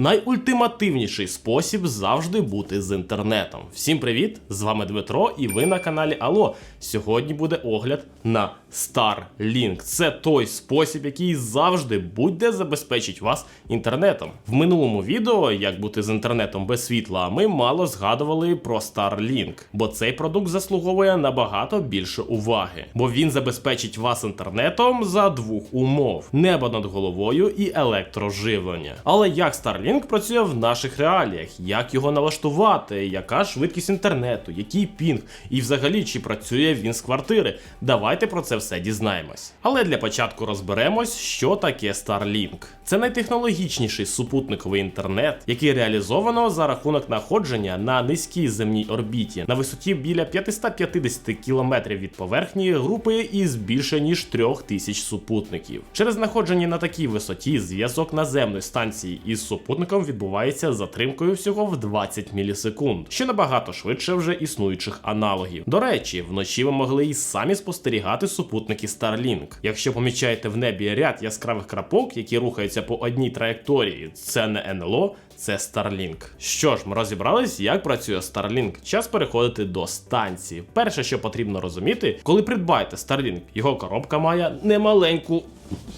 Найультимативніший спосіб завжди бути з інтернетом. Всім привіт! З вами Дмитро, і ви на каналі Ало. Сьогодні буде огляд на Starlink. Це той спосіб, який завжди будь-де забезпечить вас інтернетом. В минулому відео, як бути з інтернетом без світла, ми мало згадували про Starlink, бо цей продукт заслуговує набагато більше уваги, бо він забезпечить вас інтернетом за двох умов: небо над головою і електроживлення. Але як Starlink працює в наших реаліях, як його налаштувати, яка швидкість інтернету, який пінг, і взагалі чи працює він з квартири? Давайте про це все дізнаємось. Але для початку розберемось, що таке Starlink. Це найтехнологічніший супутниковий інтернет, який реалізовано за рахунок знаходження на низькій земній орбіті на висоті біля 550 км від поверхні групи із більше ніж 3000 супутників. Через знаходження на такій висоті зв'язок наземної станції із супутником відбувається затримкою всього в 20 мілісекунд, що набагато швидше вже існуючих аналогів. До речі, вночі ви могли і самі спостерігати супутники Starlink. Якщо помічаєте в небі ряд яскравих крапок, які рухаються по одній траєкторії, це не НЛО, це Starlink. Що ж, ми розібрались, як працює Starlink. Час переходити до станції. Перше, що потрібно розуміти, коли придбаєте Starlink, його коробка має немаленьку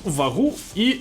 вагу і.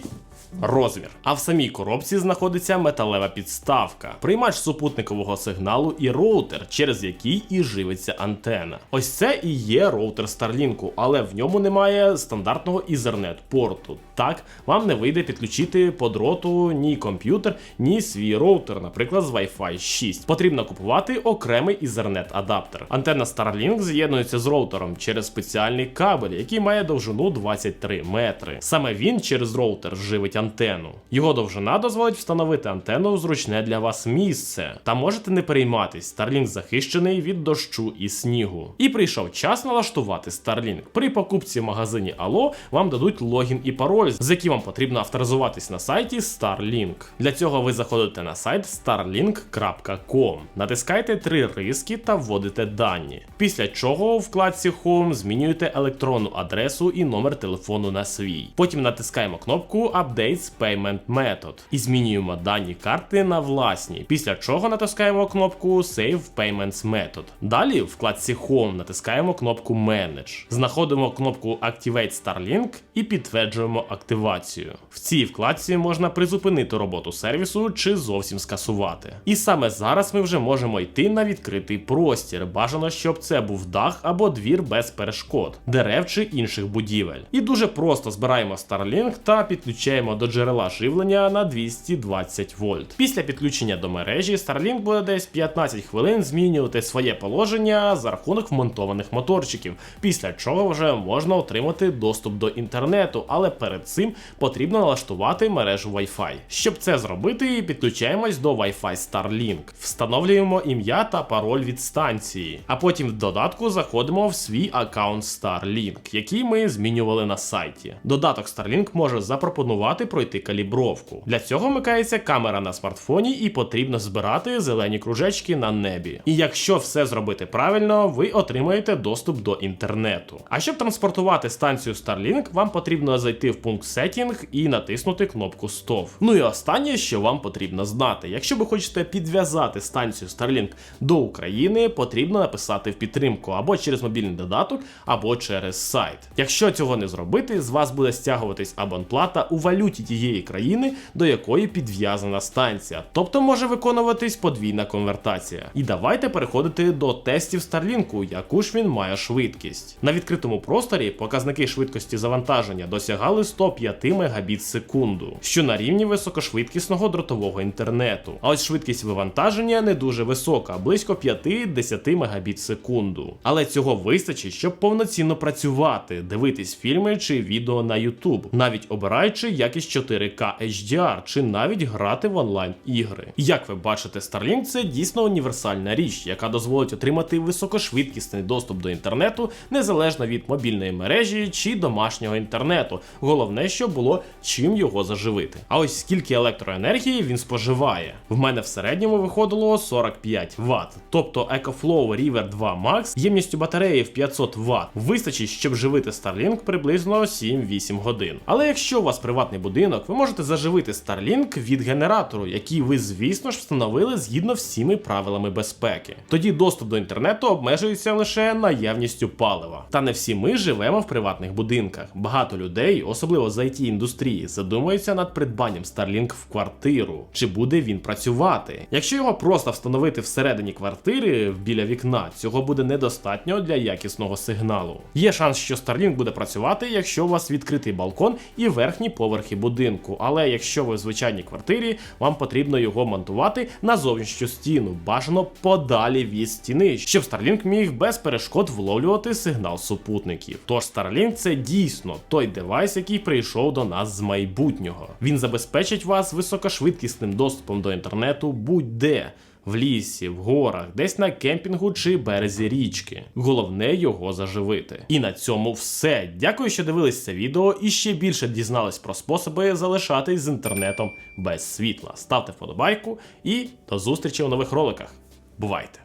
Розмір. А в самій коробці знаходиться металева підставка, приймач супутникового сигналу і роутер, через який і живиться антена. Ось це і є роутер Starlink, але в ньому немає стандартного Ethernet порту. Так, вам не вийде підключити по дроту ні комп'ютер, ні свій роутер, наприклад, з Wi-Fi 6. Потрібно купувати окремий Ethernet адаптер. Антенна Starlink з'єднується з роутером через спеціальний кабель, який має довжину 23 метри. Саме він через роутер живить антенну. Його довжина дозволить встановити антенну в зручне для вас місце. Та можете не перейматись, Starlink захищений від дощу і снігу. І прийшов час налаштувати Starlink. При покупці в магазині Allo вам дадуть логін і пароль, з яким вам потрібно авторизуватись на сайті Starlink. Для цього ви заходите на сайт starlink.com, натискаєте три риски та вводите дані. Після чого у вкладці Home змінюєте електронну адресу і номер телефону на свій. Потім натискаємо кнопку Updates Payment Method і змінюємо дані карти на власні. Після чого натискаємо кнопку Save Payments Method. Далі в вкладці Home натискаємо кнопку Manage. Знаходимо кнопку Activate Starlink і підтверджуємо активацію. В цій вкладці можна призупинити роботу сервісу чи зовсім скасувати. І саме зараз ми вже можемо йти на відкритий простір. Бажано, щоб це був дах або двір без перешкод, дерев чи інших будівель. І дуже просто збираємо Starlink та підключаємо до джерела живлення на 220 вольт. Після підключення до мережі Starlink буде десь 15 хвилин змінювати своє положення за рахунок вмонтованих моторчиків, після чого вже можна отримати доступ до інтернету, але перед цим потрібно налаштувати мережу Wi-Fi. Щоб це зробити, підключаємось до Wi-Fi Starlink, встановлюємо ім'я та пароль від станції, а потім в додатку заходимо в свій аккаунт Starlink, який ми змінювали на сайті. Додаток Starlink може запропонувати пройти калібровку. Для цього вмикається камера на смартфоні і потрібно збирати зелені кружечки на небі. І якщо все зробити правильно, ви отримаєте доступ до інтернету. А щоб транспортувати станцію Starlink, вам потрібно зайти в пункт Setting і натиснути кнопку STOV. Ну і останнє, що вам потрібно знати. Якщо ви хочете підв'язати станцію Starlink до України, потрібно написати в підтримку або через мобільний додаток, або через сайт. Якщо цього не зробити, з вас буде стягуватись абонплата у валюті тієї країни, до якої підв'язана станція, тобто може виконуватись подвійна конвертація. І давайте переходити до тестів Starlink, яку ж він має швидкість. На відкритому просторі показники швидкості завантаження досягали 105 Мбіт секунду, що на рівні високошвидкісного дротового інтернету. А ось швидкість вивантаження не дуже висока, близько 5-10 Мбіт секунду. Але цього вистачить, щоб повноцінно працювати, дивитись фільми чи відео на YouTube, навіть обираючи якість 4К HDR, чи навіть грати в онлайн ігри. Як ви бачите, Starlink це дійсно універсальна річ, яка дозволить отримати високошвидкісний доступ до інтернету незалежно від мобільної мережі чи домашнього інтернету. Головне, щоб було чим його заживити. А ось скільки електроенергії він споживає. В мене в середньому виходило 45 Вт. Тобто EcoFlow River 2 Max ємністю батареї в 500 Вт вистачить, щоб живити Starlink приблизно 7-8 годин. Але якщо у вас приватний будинок, будинок, ви можете заживити Starlink від генератору, який ви, звісно ж, встановили згідно всіми правилами безпеки. Тоді доступ до інтернету обмежується лише наявністю палива. Та не всі ми живемо в приватних будинках. Багато людей, особливо з it індустрії, задумуються над придбанням Starlink в квартиру. Чи буде він працювати? Якщо його просто встановити всередині квартири біля вікна, цього буде недостатньо для якісного сигналу. Є шанс, що Starlink буде працювати, якщо у вас відкритий балкон і верхні поверхи будинку. Але якщо ви в звичайній квартирі, вам потрібно його монтувати на зовнішню стіну, бажано подалі від стіни, щоб Starlink міг без перешкод вловлювати сигнал супутників. Тож Starlink це дійсно той девайс, який прийшов до нас з майбутнього. Він забезпечить вас високошвидкісним доступом до інтернету будь-де. В лісі, в горах, десь на кемпінгу чи березі річки. Головне його заживити. І на цьому все. Дякую, що дивились це відео і ще більше дізнались про способи залишатись з інтернетом без світла. Ставте вподобайку і до зустрічі у нових роликах. Бувайте!